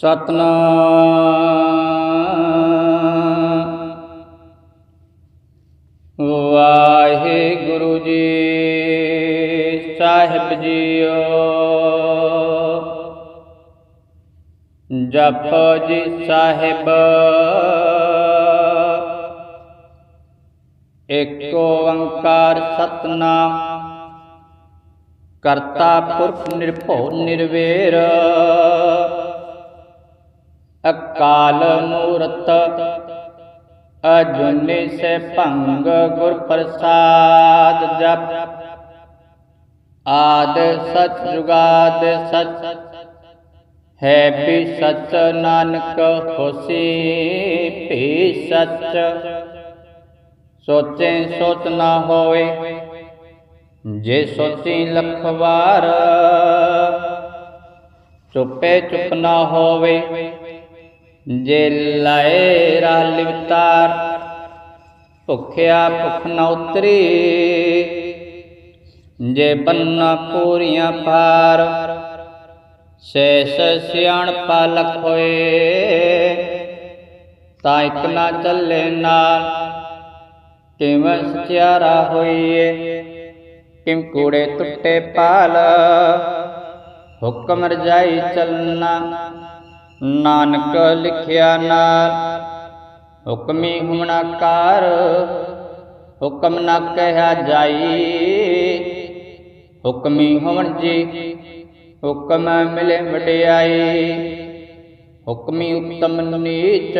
ਸਤਨਾਮ। ਵਾਹਿਗੁਰੂ ਜੀ ਸਾਹਿਬ JIO. ਜਪ ਜੀ ਸਾਹਿਬ। ਏਕ ਓੰਕਾਰ ਸਤਨਾਮ। ਕਰਤਾ ਪੁਰਖ ਨਿਰਭਉ ਨਿਰਵੇਰ। अकाल मूर्त अजुन से भंग गुर प्रसाद जप। आद सच जुगाद सच है भी सच नानक खुशी भी सच सोचे सोच न होए, जे सोची लखबार चुपे चुप न होवे ਜੇ ਲਾਏ ਰਾਹ ਲਿਵਤਾਰ, ਭੁਖਿਆ ਭੁਖ ਨਾ ਉਤਰੀ। ਜੇ ਬੰਨਾ ਪੂਰੀਆਂ ਪਾਰ, ਸੈਸ ਸਿਆਣ ਪਾਲਕ ਹੋਏ, ਤਾਂ ਇਕ ਨਾ ਚੱਲੇ ਨਾਲ, ਕਿਵੇਂ ਸਚਿਆਰਾ ਹੋਈਏ? ਕਿਮ ਕੂੜੇ ਟੁੱਟੇ ਪਾਲ? ਹੁਕਮ ਰਜਾਈ ਚੱਲਣਾ ਨਾਨਕ ਲਿਖਿਆ ਨਾਲ ਹੁਕਮੀ ਹੁਮਣਾ ਕਾਰ ਹੁਕਮ ਨਾ ਕਹਿਆ ਜਾਈ ਹੁਕਮੀ ਹੋਵਣ ਜੀ ਹੁਕਮ ਮਿਲੇ ਵਡਿਆਈ ਹੁਕਮੀ ਉਤਮ ਨੀਚ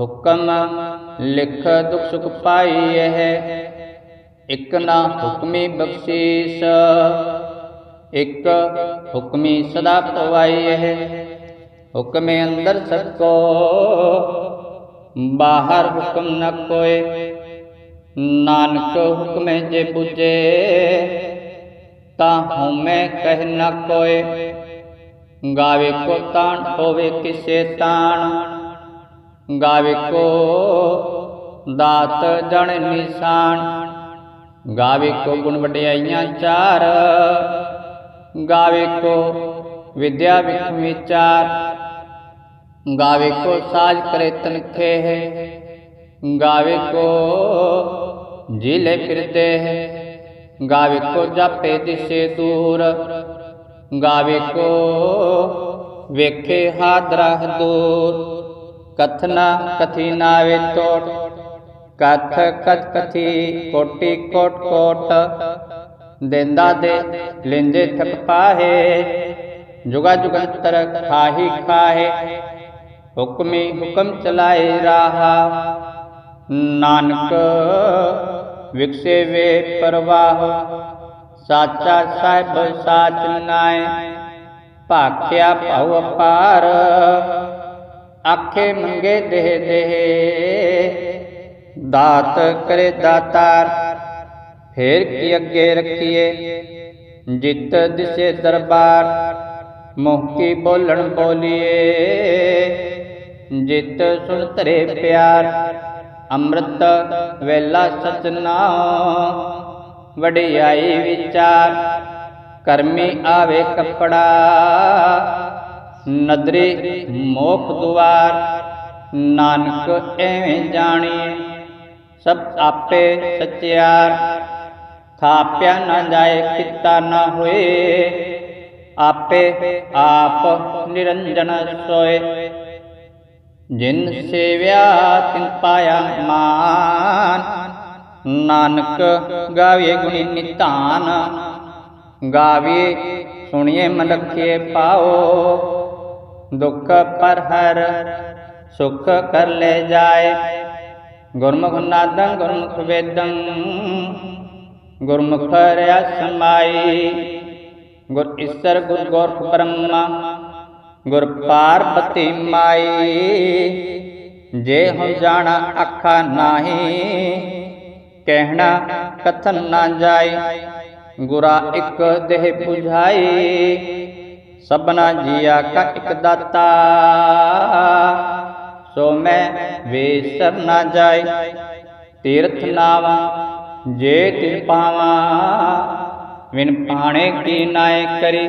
ਹੁਕਮ ਲਿਖ ਦੁਖ ਸੁਖ ਪਾਈ ਹੈ ਇਕ ਨਾ ਹੁਕਮੀ ਬਖਸ਼ੀਸ ਇਕ ਹੁਕਮੀ ਸਦਾ ਪਵਾਈ ਹੈ हुक्म अंदर सबको, बाहर हुक्म न कोई नानक हुक्म जे बुझे, ताहू में कह न कोई गावे को तान होवे किसे तान गावे को दात जन निशान गावे को गुण वड्याइया चार, गावे को विद्या विख विचार। गावे को साज करे तनखे है। गावे को ज़िले फिरते है। गावे को जापे दिशे दूर। गावे को वेखे हादरा दूर कथना कथी नावे तोट। कथ कथ कथी कोटी कोट कोट। देंदा दे लेंदे थक पाहे। जुगा जुगंतर खाही खाहे। ਖਾਹੀ ਖਾਹੇ ਹੁਕਮੀ ਹੁਕਮ ਚਲਾਏ ਰਾਹਾ ਨਾਨਕ ਵਿਕਸੇ ਵੇ ਪਰਵਾਹ ਸਾਚਾ ਸਾਹਿਬ ਸਾਚ ਨਾਏ ਭਾਖਿਆ ਭਉ ਅਪਾਰ ਆਖੇ ਮੰਗੇ ਦੇਹ ਦੇਹ ਦਾਤ ਕਰੇ ਦਾਤਾਰ ਫੇਰ ਕੀ ਅੱਗੇ ਰੱਖੀਏ ਜਿਤ ਦਿਸੇ ਦਰਬਾਰ ਮੋਹ ਕੀ ਬੋਲਣ ਬੋਲੀਏ जित सुन तरे प्यार, अमृत वेला सचना वडियाई विचार, करमी आवे कपड़ा। नदरी मोख दुआर, नानक एवें जानी। सब आपे सच्यार थाप्या न जाए, किता न हुए। आपे आप निरंजन सोए। जिन सेव्या तिन पाया मान। नानक गावे गुणी नितान। गावे सुनिए मलखिए पाओ। दुख पर हर सुख कर ले जाए। गुरमुख नादं गुरमुख वेदं गुरमुख रया समाई। गुर ईश्वर, गुर गौर ब्रह्मा। गुर पार्वती माई जे हम जाना अखा नाही कहना कथन ना जाई गुरा एक देह बुझाई सबना जिया का एक दाता सो मैं बेसर ना जाई तीर्थ नावा जे तिर पावा बिन पाने की नाय करी।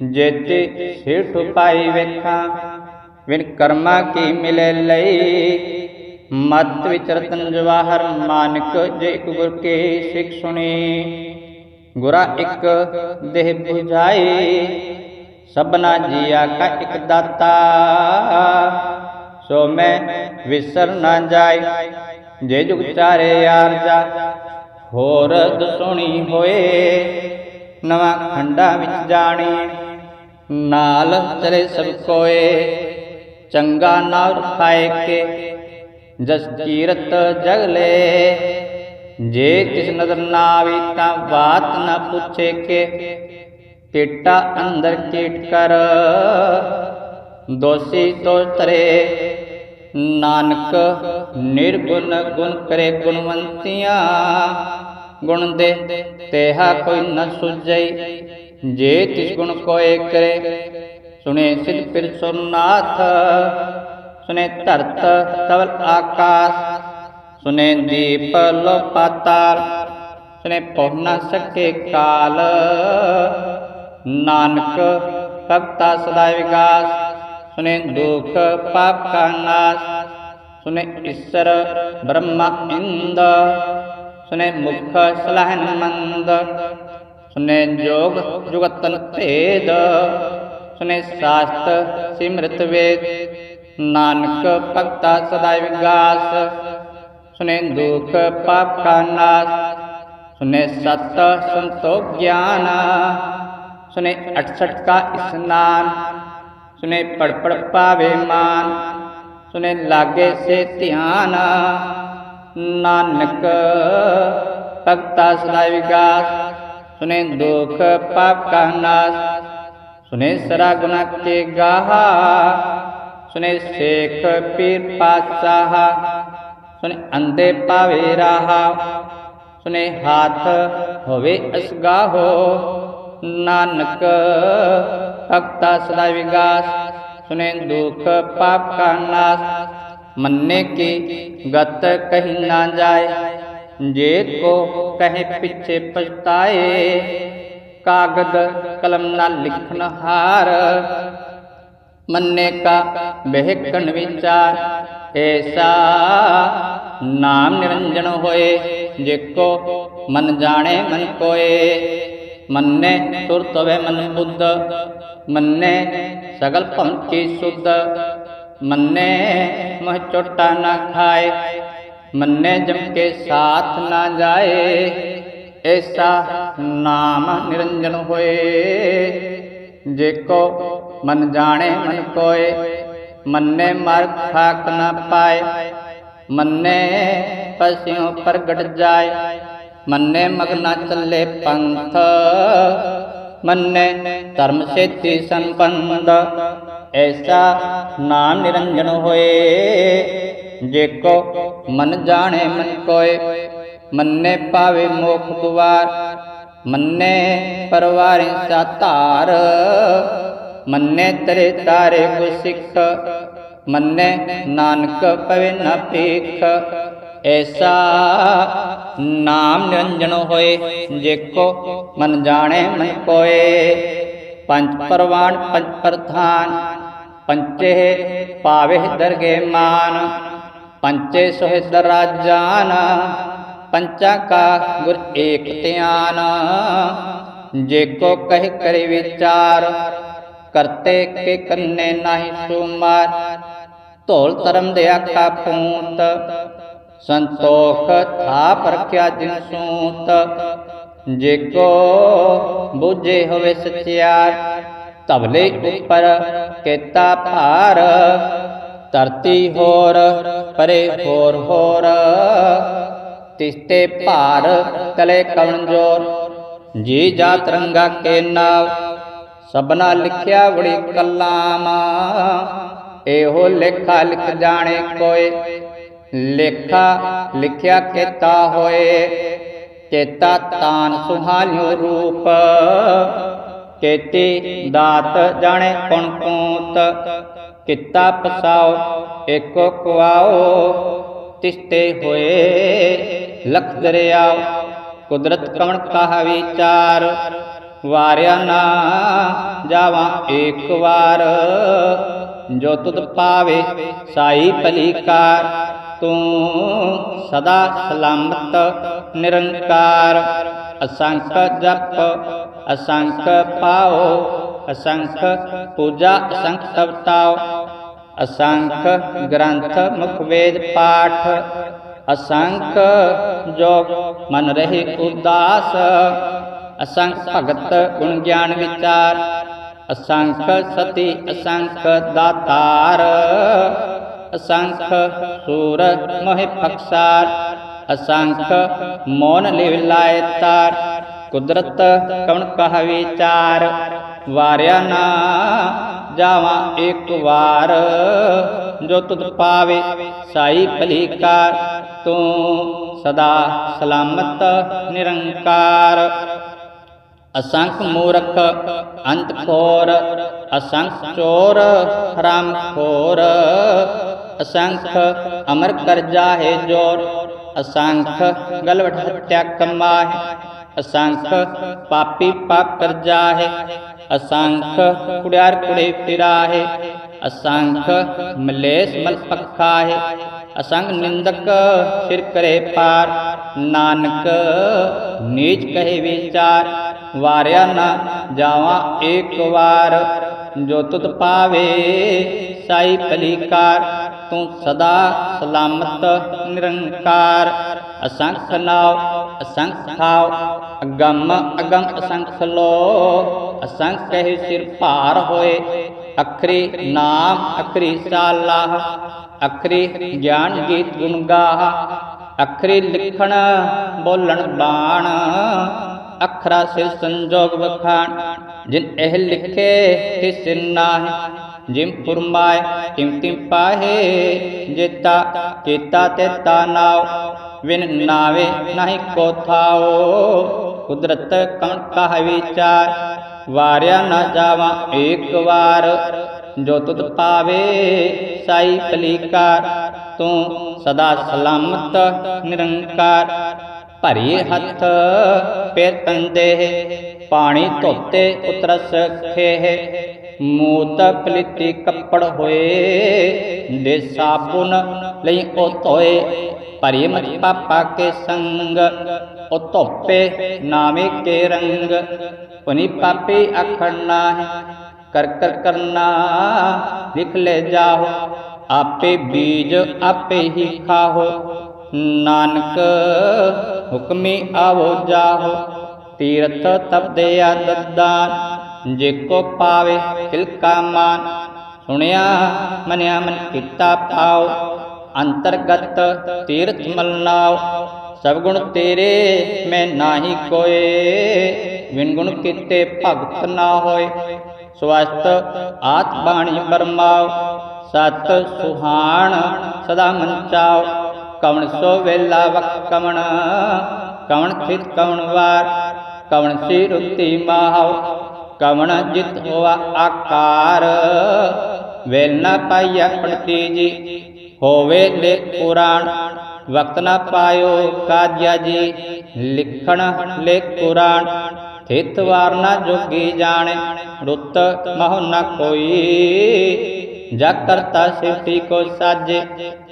जेते सेठ पाई वेखा विन कर्मा की मिले लई। मत विचरतन जवाहर मानक जे गुर के सिख सुनी। गुरा एक देह बुझाए, सबना जिया का एक दाता। सो मैं विसर ना जाए, जे जुग चारे यार जा होर सुनी होए, नवा खंडा विच जानी। ਨਾਲ ਚਲੇ ਸਭ ਕੋਏ, ਚੰਗਾ ਨਾਮ ਖਾਏ ਕੇ, ਜਸ ਕੀਰਤ ਜਗਲੇ ਜੇ ਤਿਸ ਨਦਰ ਨਾ ਆਵੀ ਤਾਂ ਬਾਤ ਨਾ ਪੁੱਛੇ ਕੇ ਕੀਟਾ ਅੰਦਰ ਕੀਟ ਕਰ। ਦੋਸੀ ਤੋ ਤਰੇ, ਨਾਨਕ ਨਿਰਗੁਣ ਗੁਣ ਕਰੇ ਗੁਣਵੰਤੀਆਂ। ਗੁਣ ਦੇ ਤੇਹਾ ਕੋਈ ਨ ਸੁਝਈ ਜੇ ਤਿਸ ਗੁਣ ਕੋਏ ਕਰੇ ਸੁਨੇ ਸਿਧ ਪਿਰ ਸੁਨਾਥ ਸੁਨੇ ਧਰਤ ਤਵਲ ਆਕਾਸ ਸੁਨੇ ਦੀਪ ਲੋ ਪਾਤਾਲ ਸੁਨੇ ਪਹੁ ਸਕੇ ਕਾਲ। ਨਾਨਕ ਭਗਤਾ ਸਦਾ ਵਿਕਾਸ ਸੁਨੇ ਦੁਖ ਪਾਪ ਕਾ ਨਾਸ ਸੁਨੇ ਈਸ਼ਰ ਬ੍ਰਹਮਾ ਇੰਦ ਸੁਨੇ ਮੁਖ ਸਲਾਹਨ ਮੰਦ सुने जोग जुगतन भेद, सुने शास्त्र सिमृत वेद। नानक भक्ता सदा विगास, सुने दुख पाप का नाश। सुने सत संतोष ज्ञान, सुने अठसठ का स्नान। सुने पड़ पड़ पावे मान, सुने लागे से ध्यान। नानक भक्ता सदा विगास सुने दुख पाप का नाश, सुने सरा गुना के गाहा, सुने शेख पीर पाशाह सुने अंधे पावे राहा, सुने हाथ होवे असगा हो नानक भक्ता सदा विगास, सुने दुख पाप का नाश, मन्ने की गत कहीं ना जाए। जे को कहे पीछे पछताए, कागद कलम ना लिखन हार। मन्ने का बहकण विचार, ऐसा नाम निरंजन होए जेको मन जाने मन कोए। मन्ने तुरत वे मन बुद्ध, मन्ने सगल पंखी शुद्ध। मन्ने मह चोटा ना खाए मन्ने जम के साथ ना जाए, ऐसा नाम निरंजन होए। जेको मन जाने, मन कोए, मन्ने मर खाक ना पाए, मन्ने पशियों पर गट जाए, मन्ने मगना चले पंथ, मन्ने धर्म से संपन्न ऐसा नाम निरंजन होए। ਜੇ ਕੋ ਮਨ ਜਾਣੇ ਮਨ ਕੋਏ, ਮੰਨੇ ਪਾਵੇ ਮੋਖ ਦੁਆਰ, ਮੰਨੇ ਪਰਵਾਰੇ ਸਾ ਧਾਰ, ਮੰਨੇ ਤਰੇ ਤਾਰੇ ਕੋ ਸਿੱਖ, ਮੰਨੇ ਨਾਨਕ ਪਵੇ ਨਾ ਭੀਖ, ਐਸਾ ਨਾਮ ਨਿਰੰਜਨ ਹੋਏ, ਜੇ ਕੋ ਮਨ ਜਾਣੇ ਮਨ ਕੋਏ। ਪੰਜ ਪਰਵਾਨ, ਪੰਜ ਪ੍ਰਧਾਨ ਪੰਚੇ ਪਾਵੇ ਦਰਗੇ ਮਾਨ ਪੰਚੇ ਸੋਹਿ ਰਾਜਾਨ ਪੰਚਾ ਗੁਰ ਏਕ ਧਿਆਨ। ਜੇ ਕੋ ਕਹਿ ਕਰੇ ਵਿਚਾਰ, ਕਰਤੇ ਕੇ ਕੰਨੇ ਨਾਹੀ ਸੁਮਾਰ। ਧੋਲ ਧਰਮ ਦੇ ਆਖਾ ਪੂੰਤ, ਸੰਤੋਖ ਥਾ ਪਰਖਿਆ ਜਿਨ ਸੂਤ। ਜੇ ਕੋ ਬੁਝੇ ਹੋਵੇ ਸਚਿਆਰ ਤਬਲੇ ਉੱਪਰ ਕੇਤਾ ਭਾਰ। ਧਰਤੀ ਹੋਰ, ਪਰੇ ਹੋਰ ਹੋਰ। ਤਿਸਤੇ ਭਾਰ ਤਲੇ ਕਵਣ ਜੋਰ ਜੀ ਜਾ ਰੰਗਾ ਕੇ ਨਾਵ, ਸਭਨਾ ਲਿਖਿਆ ਬੜੀ ਕਲਾਮ। ਇਹੋ ਲੇਖਾ ਲਿਖ ਜਾਣੇ ਕੋਏ, ਲੇਖਾ ਲਿਖਿਆ ਕੀਤਾ ਹੋਏ। ਚੇਤਾ ਤਾਨ ਸੁਹਾਲਿਓ ਰੂਪ, ਕੇਤੀ ਦਾਤ ਜਾਣੇ ਕੌਣ ਕੂਤ ਕਿੱਤਾ ਪਸਾਓ, ਏਕੋ ਕੁਆਓ ਤਿਸਤੇ ਹੋਏ ਲਖ ਦਰਿਆਓ, ਕੁਦਰਤ ਕਵਣ ਕਹਾ ਵਿਚਾਰ। ਵਾਰਿਆ ਨਾ ਜਾਵਾਂ ਏਕ ਵਾਰ। ਜੋ ਤੁਧ ਪਾਵੇ ਸਾਈ ਭਲੀਕਾਰ ਤੂੰ ਸਦਾ ਸਲਾਮਤ ਨਿਰੰਕਾਰ। ਅਸੰਖ ਜਪ, ਅਸੰਖ ਪਾਓ, ਅਸੰਖ ਪੂਜਾ, ਅਸੰਖ ਸਬਤਾਓ। असंख्य ग्रंथ मुखवेद पाठ, असंख्य जो मन रहे उदास, असंख्य भगत गुण ज्ञान विचार, असंख्य सती, असंख्य दातार, असंख्य सूर मोहिपक्षार असंख्य मौन लिवलाय तार कुदरत कवन कह विचार वार्या ना जावा एक बार जो तुत पावे साई पलिकार तू सदा सलामत निरंकार। असंख मूर्ख, अंतखोर। असंख चोर हराम खोर असंख अमर कर जाहे ज़ोर। असंख गलवट हत्या कमाहे असंख पापी पाप कर जाहे असंख कुड़ार कुड़े फिरा है असंख मलेश मल पखा है असंख निंदक सिर करे पार, नानक नीच कहे विचार, वारिया न जावा एक बार जो तुत पावे साई पलिकार तू सदा सलामत निरंकार, असंख नाव असंग थाव, अगम अगम असंग लो असंग कह सिर पार होए, अखरी नाम, अखरी सालाह, अखरी ज्ञान गीत गुण गा अखरी लिखण, बोलन बाण, अखरा से संजोग बखान, जिन एह लिखे तिस नाहे, जिम फुरमाए किम तिम पाहे, जेता, केता ते नाव ਨਾਉ ਵਿਨ ਨਾਵੇ ਨਹੀਂ ਕੋ ਥਾਓ ਕੁਦਰਤ ਕਣ ਕਹ ਵਿਚਾਰ ਵਾਰਿਆ ਨਾ ਜਾਵਾਂ ਏਕ ਵਾਰ ਜੋ ਤੁਧ ਪਾਵੇ ਸਾਈ ਭਲੀਕਾਰ ਤੂੰ ਸਦਾ ਸਲਾਮਤ ਨਿਰੰਕਾਰ ਭਰੀ ਹੱਥ ਪੇਰ ਤੰਦੇ ਪਾਣੀ ਧੋਤੇ ਉਤਰਸ ਖੇਹ ਮੂਤ ਪਲਿੱਤੀ ਕੱਪੜ ਹੋਏ ਦੇ ਸਾਬੁਨ ਲਈ ਉਹ ਧੋਏ प्रेम पापा के संग उतोपे नामे के रंग। पुनि पापे अखड़ना है कर कर करना लिख ले जाओ। आपे बीज, आपे ही खाओ। नानक, हुक्मी आवो जाओ। तीर्थ तब दया ददान जेको पावे खिलका मान। सुनिया, मनिया मन किता पाओ। ਅੰਤਰਗਤ ਤੀਰਥ ਮਲਨਾਓ ਸਭ ਗੁਣ ਤੇਰੇ ਮੈਂ ਨਾਹੀ ਕੋਏ। ਵਿਨ ਗੁਣ ਕੀਤੇ ਭਗਤ ਨਾ ਹੋਏ, ਸਵਸਤ ਆਤ ਬਾਣੀ ਬਰਮਾਓ ਸਤ ਸੁਹਾਣ ਸਦਾ ਮੰਚਾਓ ਕਵਣ ਸੋ ਵੇਲਾ ਵਕ ਕਵਣ ਕਵਣ ਥਿਤ ਕਵਣ ਵਾਰ, ਕਵਣ ਸੀ ਰੁੱਤੀ ਮਾਹਉ, ਕਵਣ ਜਿਤ ਹੋਆ ਆਕਾਰ। ਵੇਲ ਨਾ ਪਾਈਆ ਪਣਤੀ ਜੀ ਹੋਵੇ ਲੈ ਕੁਰਾਨ ਵਕਤ ਨਾ ਪਾਇਓ ਕਾਜਿਆ ਜੀ ਲਿਖਣ ਲੈ ਕੁਰਾਨ ਥਿਤ ਵਾਰ ਨਾ ਜੋਗੀ ਜਾਣੇ ਰੁੱਤ ਮਹੁ ਨਾ ਕੋਈ ਜਾ ਕਰਤਾ ਸਿਫਤੀ ਕੋ ਸਾਜੇ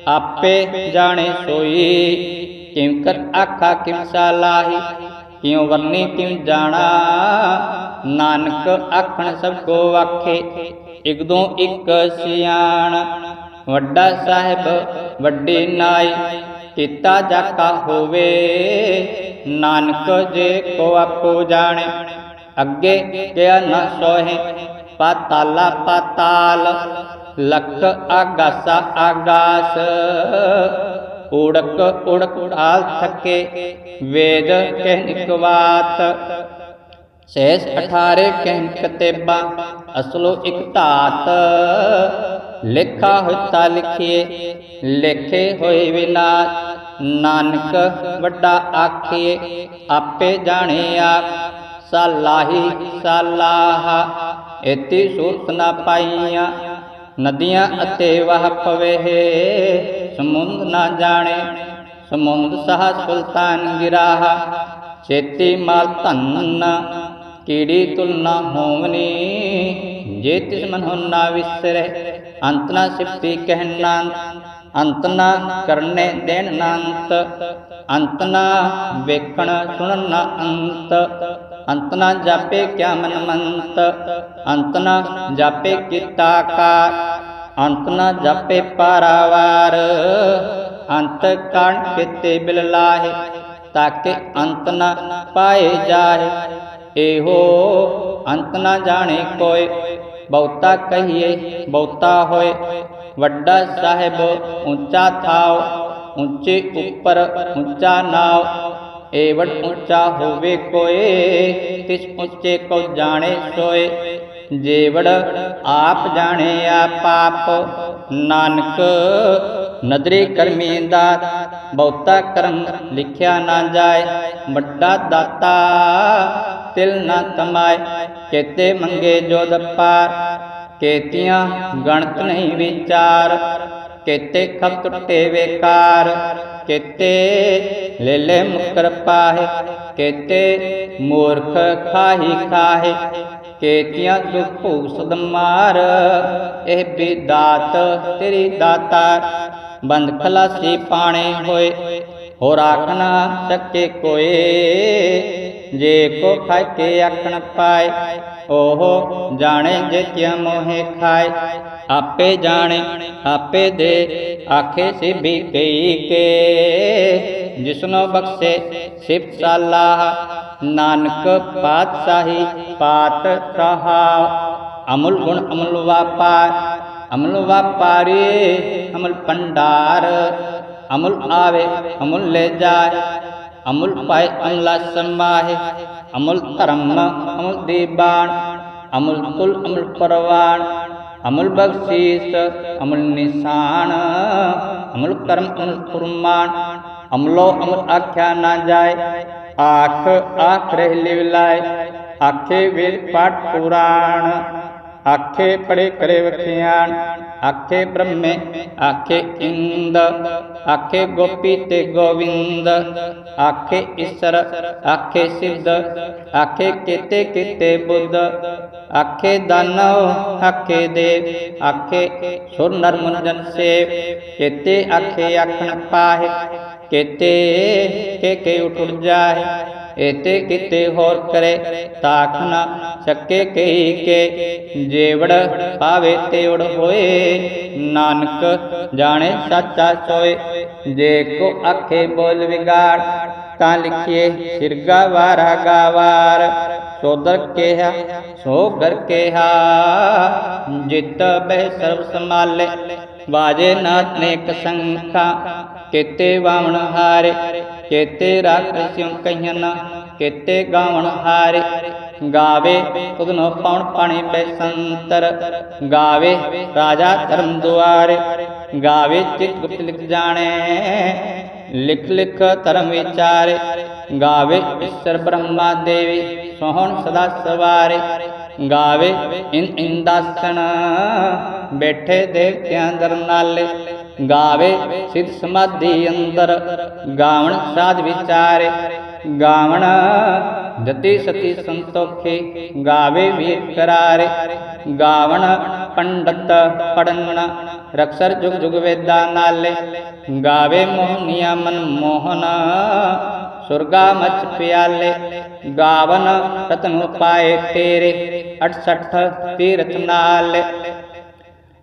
ਆਪੇ ਜਾਣੇ ਸੋਈ ਕਿਮ ਕਰ ਆਖਾ ਕਿਮ ਸਾਲਾਹੀ ਕਿਉ ਵਰਨੀ ਕਿਮ ਜਾਣਾ ਨਾਨਕ ਆਖਣ ਸਭ ਕੋ ਆਖੇ ਇਕ ਦੋ ਇਕ ਸਿਆਣ ਵੱਡਾ ਸਾਹਿਬ, ਵੱਡੀ ਨਾਈ, ਕੀਤਾ ਜਾਕਾ ਹੋਵੇ। ਨਾਨਕ ਜੇ ਕੋ ਆਪੋ ਜਾਣੇ, ਅੱਗੇ ਕਿਆ ਨ ਸੋਹੇ, ਪਾਤਾਲਾ ਪਾਤਾਲ, ਲਖ ਆਗਾਸਾ ਆਗਾਸ। ਉੜਕ ਉੜਕ ਉੜਾਲ ਥਕੇ, ਵੇਦ ਕਹਿ ਇਕਵਾਤ ਸ਼ੇਸ਼ 18 ਕਹਿ ਕਤੇਬਾ, ਅਸਲੋ ਇਕ ਧਾਤ। ਲਿਖਾ ਹੋਤਾ ਲਿਖੀਏ, ਲਿਖੇ ਹੋਏ ਵਿਨਾ ਨਾਨਕ ਵੱਡਾ ਆਖੀਏ, ਆਪੇ ਜਾਣੇ ਆਪ ਸਾਲਾਹੀ ਸਾਲਾਹ ਇਤੀ ਸੂਰਤ ਨਾ ਪਾਈਆਂ, ਨਦੀਆਂ ਅਤੇ ਵਹ ਪਵੇ ਸਮੁੰਦ ਨਾ ਜਾਣੇ, ਸਮੁੰਦ ਸਹ ਸੁਲਤਾਨ ਗਿਰਾਹ ਚੇਤੀ ਮਾਲ ਧੰਨ ਕੀੜੀ ਤੁਲਨਾ ਹੋਵਨੀ, ਜੇ ਤਿਸ ਮਨ ਹੋ ਨਾ ਵਿਸਰੇ ਅੰਤ ਨਾ ਸਿਫਤੀ ਕਹਿਣਾ ਅੰਤ ਨਾ ਕਰਨੇ ਦੇਣ ਨਾ ਅੰਤ ਵੇਖਣ ਸੁਣਨ ਅੰਤ ਅੰਤ ਜਾਪੇ ਕਿਆ ਮਨ ਮੰਤ ਅੰਤ ਨਾ ਜਾਪੇ ਕੀਤਾ ਕਾਰ ਅੰਤ ਨਾ ਜਾਪੇ ਪਾਰਾਵਾਰ, ਅੰਤ ਕਣ ਕਿਤੇ ਬਿਲ ਲਾਹੇ, ਤਾਕੇ ਅੰਤ ਨਾ ਪਾਏ ਜਾਏ ਇਹੋ ਅੰਤ ਨਾ ਜਾਣੇ ਕੋਏ। बहुता कहिए, बहुता होए। वड्डा साहेब, ऊँचा थाव ऊँचे ऊपर ऊँचा नाव एवं ऊँचा होवे कोए किस ऊँचे को जाने सोए। जेवड़ आप जाने या पाप, नानक नदरी करमी दात बहुता करम लिखिया ना जाए बड़ा दाता तिल ना तमाए ਕੇਤੇ ਮੰਗੇ ਜੋ ਦਪਾਰ ਕੇਤੀਆਂ ਗਣਤ ਨਹੀਂ ਵਿਚਾਰ ਕੇਤੇ ਖਪ ਟੁੱਟੇ ਵੇਕਾਰ ਕੇਤੇ ਲੈ ਮੁਕਰ ਪਾਹੇ ਕੇਤੇ ਮੂਰਖ ਖਾਹੀ ਖਾਹੇ ਕੇਤੀਆਂ ਦੁਖ ਭੂਸਦ ਮਾਰ, ਇਹ ਵੀ ਦਾਤ ਤੇਰੀ ਦਾਤਾਰ, ਬੰਦ ਖਲਾਸੀ ਪਾਣੇ ਹੋਏ। हो राखना सके कोए जे को खाए के आखण पाए ओहो जाने जे क्या मोहे खाए आपे जाने आपे दे आखे से भी कई के जिसनो बख्शे शिव साला नानक पातशाही पात सहा अमल गुण अमल व्यापार अमल व्यापारी अमल भंडार अमूल आवे, अमूल ले जाए। अमूल पाए अमला समाहे अमूल धर्म अमूल दीबाण। अमूल कुल अमूल परवान अमूल बख्शीस अमूल निशान अमूल कर्म, अमुल कुरमान अमलो, अमुल आख्या ना जाए। आख आख रह लिवलाय आखे वेद पाठ पुराण। आखे पड़े करे वखियान आखे ब्रह्मे, आखे इंद, आखे गोपी ते गोविंद, आखे ईश्वर, आखे सिद्ध, आखे केते केते बुद्ध, आखे दानव, आखे देव, आखे सुर नर मुंजन से केते आखे आखन पाहे, केते के के उठ जाए एते किते होर करे ताखना चके कही के जेवड़ आवे तेवड़ होए। नानक जाने सच्चा सोए, जे को अखे बोल बिगाड़, ता लिखिए सिरगा वारा गावार। सोदर के हा सोगर के हा जित बह सर्व संभाले। बाजे नाथ ने कसंखा केते वामन हारे। ਹਾਰੇ ਕੇਤੇ ਰਾਖਿਓ ਕਹੀਨ ਕੇਤੇ ਗਾਵਣ ਹਾਰੇ। ਗਾਵੇ ਤੁਧਨੋ ਪਉਣ ਪਾਣੀ ਬੈਸੰਤਰ ਗਾਵੇ ਰਾਜਾ ਧਰਮ ਦੁਆਰੇ। ਗਾਵੇ ਚਿਤ ਗੁਪਤ ਲਿਖ ਜਾਣੇ, ਲਿਖ ਲਿਖ ਧਰਮ ਵਿਚਾਰੇ। ਗਾਵੇ ਈਸ਼ਰ ਬ੍ਰਹਮਾ ਦੇਵੀ, ਸੋਹਣ ਸਦਾ ਸਵਾਰੇ। ਗਾਵੇ ਇਨ ਇੰਦਾਸਣ ਬੈਠੇ ਦੇਵਤਿਆਂ ਦਰ ਨਾਲੇ ਗਾਵੇ ਸਿਧ ਸਮਾਧੀ ਅੰਦਰ ਗਾਵਣ ਸਾਧ ਵਿਚਾਰੇ, ਗਾਵਣ ਜਤੀ ਸਤੀ ਸੰਤੋਖੇ, ਗਾਵੇ ਵੀਰ ਕਰਾਰੇ, ਗਾਵਣ ਪੰਡਤ ਪੜਨ ਰਕਸਰ ਜੁਗ ਜੁਗ ਵੇਦਾ ਨਾਲੇ, ਗਾਵੇ ਮੋਹਨੀਆ ਮਨ ਮੋਹਨ, ਸੁਰਗਾ ਮਚ ਪਿਆਲੇ, ਗਾਵਨ ਰਤਨ ਪਾਏ ਤੇਰੇ 68 ਤੀਰਥ ਨਾਲੇ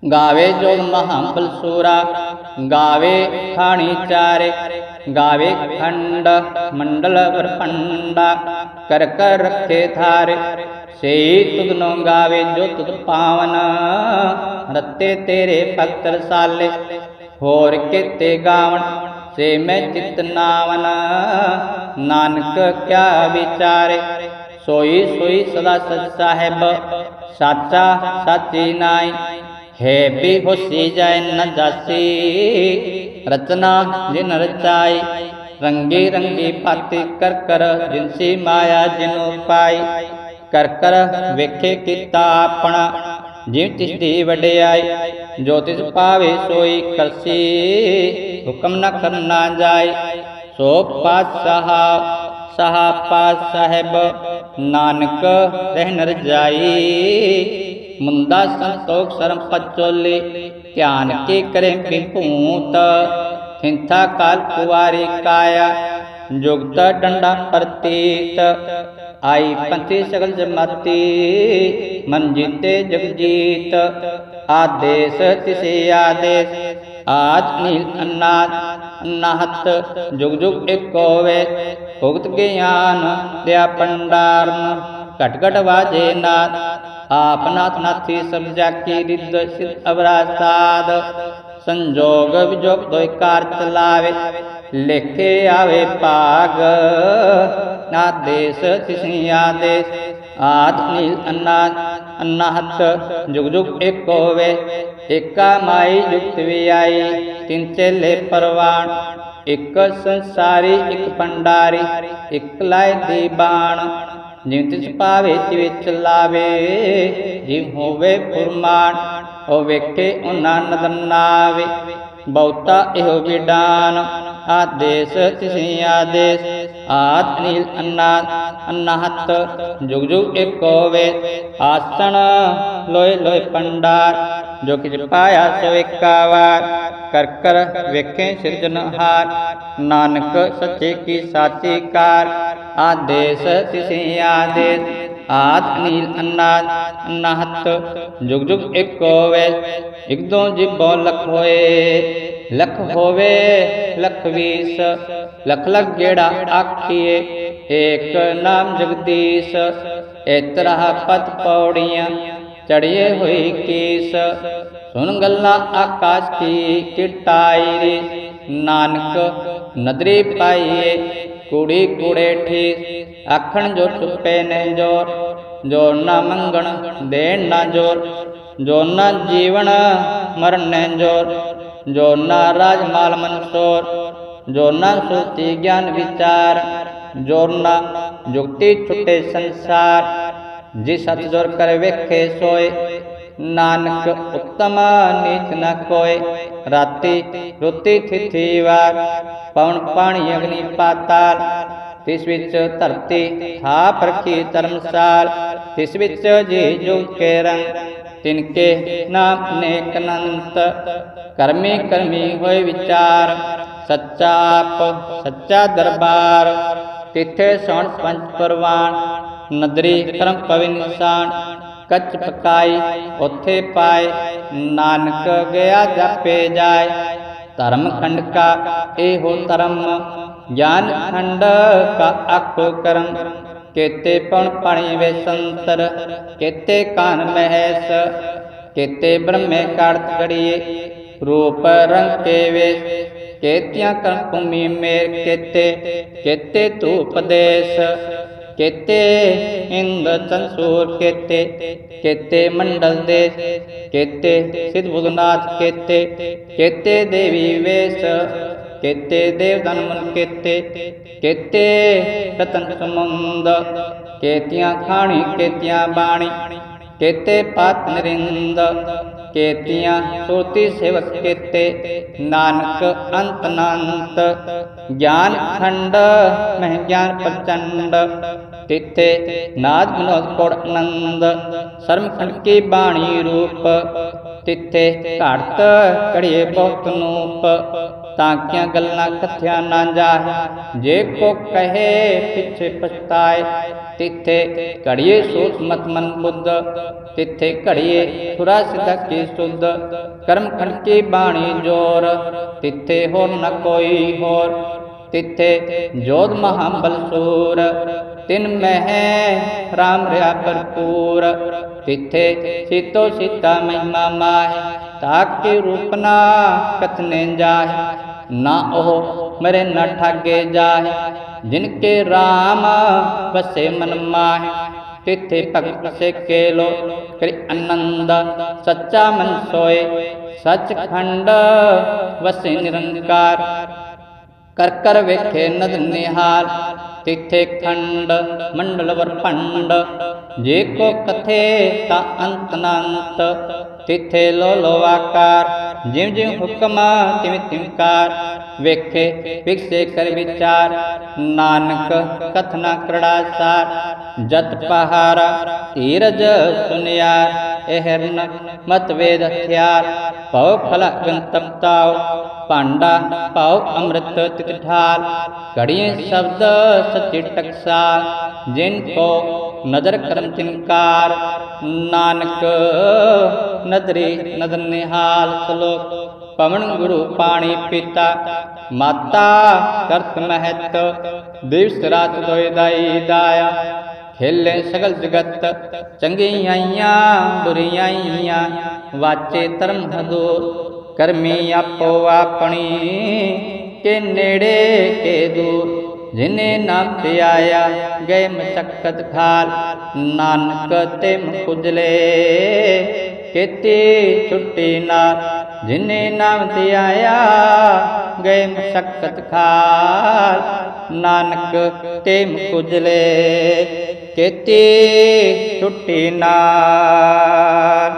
गावे जोग महाबल सूरा, गावे खाणीचारे गावे खंड, मंडल प्रपंडा, कर कर रखे थारे। से तुदनो गावे जो तुद पावन रत्ते तेरे पत्र साले। होर के ते गावन, से मैं चित नावन। नानक क्या विचारे? सोई सोई सदा सच साहेब, साचा साची नाई। हे बेहोशी जाय न जासी रचना जिन रचाई रंगी रंगी पाती कर कर जिनसी माया जिनु पाई ਕਰ ਕਰ ਵੇਖੇ ਕੀਤਾ ਆਪਣਾ ਜਿਵ ਤਿਸ ਦੀ ਵਡਿਆਈ, ਜੋ ਤਿਸ ਪਾਵੇ ਸੋਈ ਕਰਸੀ। ਹੁਕਮ ਨ ਕਰਨਾ ਜਾਏ ਸੋ ਪਾਤਸ਼ਾਹ, ਸਹਾ ਪਾਤ ਸਾਹਿਬ, ਨਾਨਕ ਰਹਿ ਨਰ ਜਾਈ ਮੁੰਦਾ ਸੰਤੋਖ ਸਰਮ ਪਚੋਲੇ ਧਿਆਨ ਕੇ ਕਰੇ ਬਿਭੂਤ ਥਿੰਥਾ ਕਾਲ ਕੁਵਾਰੀ ਕਾਇਆ, ਜੁਗਤ ਡੰਡਾ ਪ੍ਰਤੀਤ। ਆਈ ਪੰਥੀ ਸਗਲ ਜਮਾਤੀ, ਮਨ ਜੀਤੇ ਜਗ ਜੀਤ। ਆਦੇਸ ਤਿਸੇ ਆਦੇਸ ਆਜ ਨੀਲ ਅਨਾਦ ਅਨਾਹਤ ਜੁਗ ਜੁਗ ਏਕ ਹੋਵੇ ਭੁਗਤ ਗਿਆਨ ਦਿਆ ਪੰਡਾਰਨ, ਘਟ ਘਟ ਵਾਜੇ ਨਾਦ। आपनाथनाथी समझा की अवरासाद संजोग विजोग द्वैकार चलावे, लेखे आवे पाग। ना देश तिशिया देश आत्मी अन्ना अन्नाथ जुग जुग एक होवे। एका माई युक्त वियाई तीन चेले परवाण। एक संसारी, एक भंडारी, एक लाई दीबाण ਇੱਕ ਸੰਸਾਰੀ ਜਿਵ ਤਿਸ ਪਾਵੇ ਤਿਵ ਚਲਾਵੇ ਜਿਵ ਹੋਵੇ ਫੁਰਮਾਨ, ਉਹ ਵੇਖੇ ਉਹਨਾਂ ਨਾਵੇ। ਬਹੁਤਾ ਇਹੋ ਵਿਡਾਨ, ਆਦੇਸ ਤਿਸੀ ਆਦੇਸ, ਆਦ ਨੀਲ ਅਨਾਦ, ਅਨਾਹਤ, ਜੁਗ ਜੁਗ ਏਕ ਹੋਵੇ ਆਸਣ ਲੋਏ ਲੋਏ ਪੰਡਾਰ, ਜੋ ਕਿਛ ਪਾਇਆ ਸੋ ਏਕਾ ਵਾਰ ਕਰ ਕਰ ਵੇਖੇ ਸਿਰਜਨਹਾਰ ਨਾਨਕ ਸੱਚੇ ਕੀ ਸਾਚੀ ਕਾਰ। आदेश तिसे आदेश आत्मील अन्नाद अन्नाहत जुग जुग एक होवे एक दो जिब्बो लख होए लख होवे लख बीस लख लख गेड़ा आखिए एक नाम जगदीश ਇਤਰਾ ਪਤ ਪੌੜੀਆਂ ਚੜੀਏ ਹੋਈ ਕੀਸ ਸੁਣ ਗੱਲਾਂ ਆਕਾਸ਼ ਕੀ ਕਿਟਾਈ ਨਾਨਕ ਨਦਰੀ ਪਾਈਏ ਕੁੜੀ ਕੁੜੇ ਠੀ ਆਖਣ ਜੋ ਚੁੱਪੇ ਨੇ ਜੋਰ ਜੋ ਨਾ ਮੰਗਣ ਦੇਣ ਨਾ ਜੋਰ ਜੋ ਨਾ ਜੀਵਨ ਮਰਨ ਨੇ ਜੋਰ ਜੋ ਨਾ ਰਾਜ ਮਾਲ ਮਨਸੋਰ ਜੋ ਨਾ ਸੁਤੀ ਗਿਆਨ ਵਿਚਾਰ ਜੋ ਨਾ ਜੁਗਤੀ ਛੁਟੇ ਸੰਸਾਰ ਜਿ ਸਤ ਜੋਰ ਕਰ ਵੇਖੇ ਸੋਏ नानक उत्तम नीच न कोय। राति रुति तिथि वार, पवन पाणी अग्नि पाताल। तिस विच धरती थाप रखी धर्मशाल। तिस विच जी जुग के रंग, तिनके नाम नेक नंत। कर्मी कर्मी होय विचार, सच्चा आप, सच्चा दरबार। तिथे सौण पंच परवान नदरी कर्म पविन निशान ਕਚ ਪਕਾਈ, ਉਥੇ ਪਾਏ। ਨਾਨਕ ਗਿਆ ਜਾਪੇ ਜਾਏ। ਧਰਮ ਖੰਡ ਕਾ ਇਹੋ ਧਰਮ। ਗਿਆਨ ਖੰਡ ਕਾ ਆਖੋ ਕਰਮ। ਕੇਤੇ ਪਉਣ ਪਾਣੀ ਵੇ ਸੰਤਰ। ਕੇਤੇ ਕਾਨ ਮਹਿਸ। ਕੇਤੇ ਬ੍ਰਹਮੇ ਕਾੜਤ ਗੜੀਏ ਰੂਪ ਰੰਗ ਕੇ ਵੇ। ਕੇਤਿਆਂ ਕਰ ਭੂਮੀ ਮੇਰ ਕੇਤੇ। ਕੇਤੇ ਤੂ ਉਪਦੇਸ਼ ਕੇਤੇ ਇੰਦ ਚੰਸੂਰ ਕੇਤੇ ਕੇਤੇ ਮੰਡਲ ਦੇ ਕੇਤੇ ਸਿਧ ਬੁਗਨਾਥ ਕੇਤੇ ਕੇਤੇ ਦੇਵੀ ਵੇਸ ਕੇਤੇ ਦੇਵਦਨ ਮਨ ਕੇਤੇ ਕੇਤੇ ਰਤਨ ਸਮੁੰਦ ਕੇਤੀਆਂ ਖਾਣੀ ਕੇਤੀਆਂ ਬਾਣੀ ਕੇਤੇ ਪਾਤ ਨਰਿੰਦ ਕੇਤੀਆਂ ਸੋਤੀ ਸੇਵਕ ਕੇਤੇ ਨਾਨਕ ਅੰਤ ਅਨੰਤ ਗਿਆਨ ਖੰਡ ਮਹਿ ਗਿਆਨ ਪ੍ਰਚੰਡ तिथे नाद विनोद कौर आनंद शर्मखंड की बाणी रूप। तिथे घट करिए बहुत नूप। ताकिया गलना कथिया ना जा जे को कहे, पिछे पछताए। तिथे घड़िए सोच मत मन बुद्ध। तिथे घड़िए थुरा सिद्ध की शुद्ध कर्मखंड की बाणी ज़ोर। तिथे हो न कोई होर। तिथे जोध महाबलसूर ਤਿਨ ਮਹਿ, ਰਾਮ ਰਿਆ ਭਰਪੂਰ। ਤਿੱਥੇ ਸੀਤੋ ਸੀਤਾ ਮਹਿਮਾ ਮਾਹਿ, ਤਾਕੇ ਰੂਪ ਨਾ ਕਥਨੇ ਜਾਹਿ। ਨਾ ਉਹ ਮਰੇ ਨ ਠਾਗੇ ਜਾਹਿ, ਜਿਨ ਕੇ RAM ਵਸੇ ਮਨ ਮਾਹਿ। ਤਿੱਥੇ ਭਗਤ ਸੇ ਕੇਲੋ, ਕਰਿ ਆਨੰਦ ਸੱਚਾ ਮਨ ਸੋਏ। ਸੱਚ ਖੰਡ ਵਸੇ ਨਿਰੰਕਾਰ, ਕਰ ਕਰ ਵੇਖੇ ਨਦ ਨਿਹਾਲ ਤਿਥੇ ਖੰਡ, ਮੰਡਲ ਵਰ ਜੇ ਕੋ ਕਥੇ ਤਾ ਅੰਤ ਨੰਤ ਤਿੱਥੇ ਲੋ ਲੋ ਆਕਾਰ, ਜਿਉ ਜਿਉ ਹੁਕਮ ਤਿਵ ਤਿਵਕਾਰ ਵੇਖੇ, ਵਿਕਸੇ ਕਰ ਵਿਚਾਰ, ਨਾਨਕ ਕਥਨਾ ਕਰੜਾਸਾਰ ਜਤ ਪਹਾਰਾ ਧੀਰਜ ਸੁਨਿਆ ehਰਨ ਮਤ ਵੇਦ ਹਥਿਆਰ, ਭਉ ਫਲ ਗੰਤਮ ਤਾਉ, ਭਾਂਡਾ ਭਉ ਅੰਮ੍ਰਿਤ ਤਿਤ ਘੜੀਏ ਸ਼ਬਦ ਸਚੇ ਟਕਸਾਲ ਜਿਨ ਕੋ ਨਦਰ ਕਰਮ ਤਿਨਕਾਰ। ਨਾਨਕ ਨਦਰੀ ਨਦਰ ਨਿਹਾਲ ਸ਼ਲੋਕ ਪਵਨ ਗੁਰੂ ਪਾਣੀ ਪੀਤਾ। ਮਾਤਾ ਕਰਤ ਮਹਿਤ, ਦਿਵਸ ਰਾਤ ਦੋਇ ਦਾਈ ਦਾਇਆ। ਖੇਲੇ ਸਗਲ ਜਗਤ ਚੰਗੀਆਈਆਂ ਬੁਰੀਆਈਆਂ ਵਾਚੇ ਧਰਮ ਹਦੂਰ ਕਰਮੀ ਆਪੋ ਆਪਣੀ ਕੇ ਨੇੜੇ ਕੇ ਦੂਰ ਜਿਨੇ ਨਾਮ ਤੇ ਆਇਆ ਗਏ ਮਸਕਤ ਖਾਲ ਨਾਨਕ ਤੇ ਮੁਜਲੇ ਕੀਤੀ ਛੁੱਟੀ ਨਾਰ ਜਿਨੇ ਨਾਮ ਤੇ ਆਇਆ ਗਏ ਮਸਕਤ ਖਾਲ ਨਾਨਕ ਤੇ ਮੁਜਲੇ ਕੀਤੀ ਛੁੱਟੀ ਨਾਰ